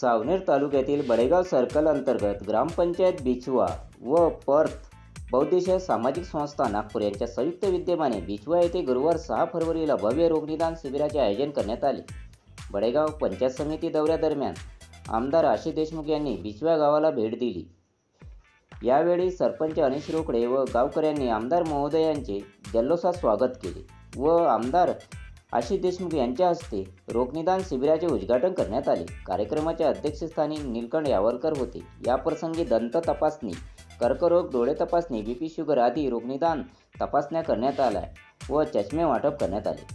सावनेर तालुक्यातील बडेगाव सर्कल अंतर्गत ग्रामपंचायत बिचवा व पर्थ बौद्धिश सामाजिक संस्था नागपूर यांच्या संयुक्त विद्यमाने बिचवा येथे गुरुवार सहा फरवरीला भव्य रोगनिदान शिबिराचे आयोजन करण्यात आले. बडेगाव पंचायत समिती दौऱ्यादरम्यान आमदार आशिष देशमुख यांनी बिछवा गावाला भेट दिली. यावेळी सरपंच अनिश रोकडे व गावकऱ्यांनी आमदार महोदयांचे जल्लोषात स्वागत केले व आमदार आशिष देशमुख यांच्या हस्ते रोगनिदान शिबिराचे उद्घाटन करण्यात आले. कार्यक्रमाच्या अध्यक्षस्थानी नीलकंठ यावलकर होते. याप्रसंगी दंत तपासणी कर्करोग डोळे तपासणी बीपी शुगर आदी रोगनिदान तपासण्या करण्यात आल्या व चष्मे वाटप करण्यात आले.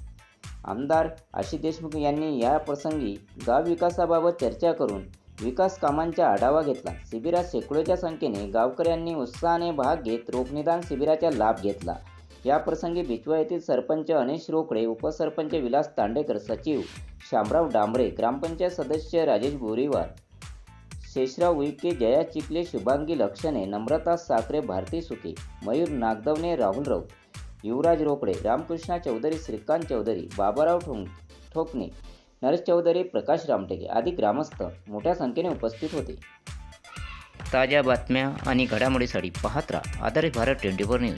आमदार आशिष देशमुख यांनी या प्रसंगी गाव विकासाबाबत चर्चा करून विकास कामांचा आढावा घेतला. शिबिरात शेकडोच्या संख्येने गावकऱ्यांनी उत्साहाने भाग घेत रोगनिदान शिबिराचा लाभ घेतला. या प्रसंगी बिचवा येथील सरपंच अनिश रोकडे उपसरपंच विलास तांडेकर सचिव शामराव डांबरे ग्रामपंचायत सदस्य राजेश बोरीवार शेषराव उईके जया चिखले शुभांगी लक्षणे नम्रता साखरे भारती सुके मयूर नागदवने राहुल राऊत युवराज रोकडे रामकृष्णा चौधरी श्रीकांत चौधरी बाबाराव ठोंग ठोकणे नरेश चौधरी प्रकाश रामटेके आदी ग्रामस्थ मोठ्या संख्येने उपस्थित होते. ताज्या बातम्या आणि घडामोडीसाठी पाहत राहा आधारित भारत ट्वेंटी फोर न्यूज.